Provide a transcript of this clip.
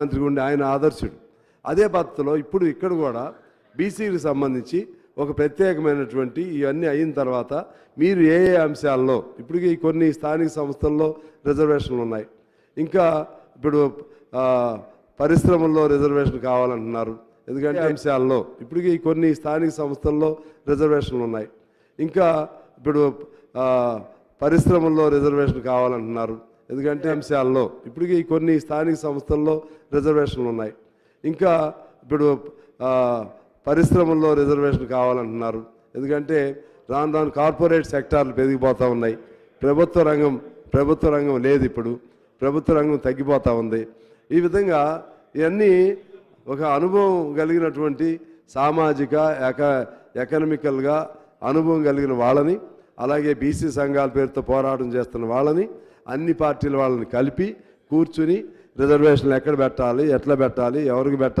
మంత్రి ఉండి ఆయన ఆదర్శుడు. అదే పద్ధతిలో ఇప్పుడు ఇక్కడ కూడా బీసీకి సంబంధించి ఒక ప్రత్యేకమైనటువంటి ఇవన్నీ అయిన తర్వాత మీరు ఏ ఏ అంశాల్లో ఇప్పటికీ కొన్ని స్థానిక సంస్థల్లో రిజర్వేషన్లు ఉన్నాయి. ఇంకా ఇప్పుడు పరిశ్రమల్లో రిజర్వేషన్ కావాలంటున్నారు. ఎందుకంటే అంశాల్లో ఇప్పటికీ కొన్ని స్థానిక సంస్థల్లో రిజర్వేషన్లు ఉన్నాయి. ఇంకా ఇప్పుడు పరిశ్రమల్లో రిజర్వేషన్ కావాలంటున్నారు. ఎందుకంటే అంశాల్లో. ఇప్పటికీ కొన్ని స్థానిక సంస్థల్లో రిజర్వేషన్లు ఉన్నాయి. ఇంకా ఇప్పుడు పరిశ్రమల్లో రిజర్వేషన్ కావాలంటున్నారు. ఎందుకంటే రాను రాను కార్పొరేట్ సెక్టార్లు పెరిగిపోతూ ఉన్నాయి. ప్రభుత్వ రంగం ప్రభుత్వ రంగం లేదు ఇప్పుడు. ప్రభుత్వ రంగం తగ్గిపోతూ ఉంది. ఈ విధంగా ఇవన్నీ ఒక అనుభవం కలిగినటువంటి సామాజిక ఎక ఎకనమికల్గా అనుభవం కలిగిన వాళ్ళని అలాగే బీసీ సంఘాల పేరుతో పోరాటం చేస్తున్న వాళ్ళని అన్ని పార్టీల వాళ్ళని కలిపి కూర్చుని రిజర్వేషన్లు ఎక్కడ పెట్టాలి ఎట్లా పెట్టాలి ఎవరికి పెట్టాలి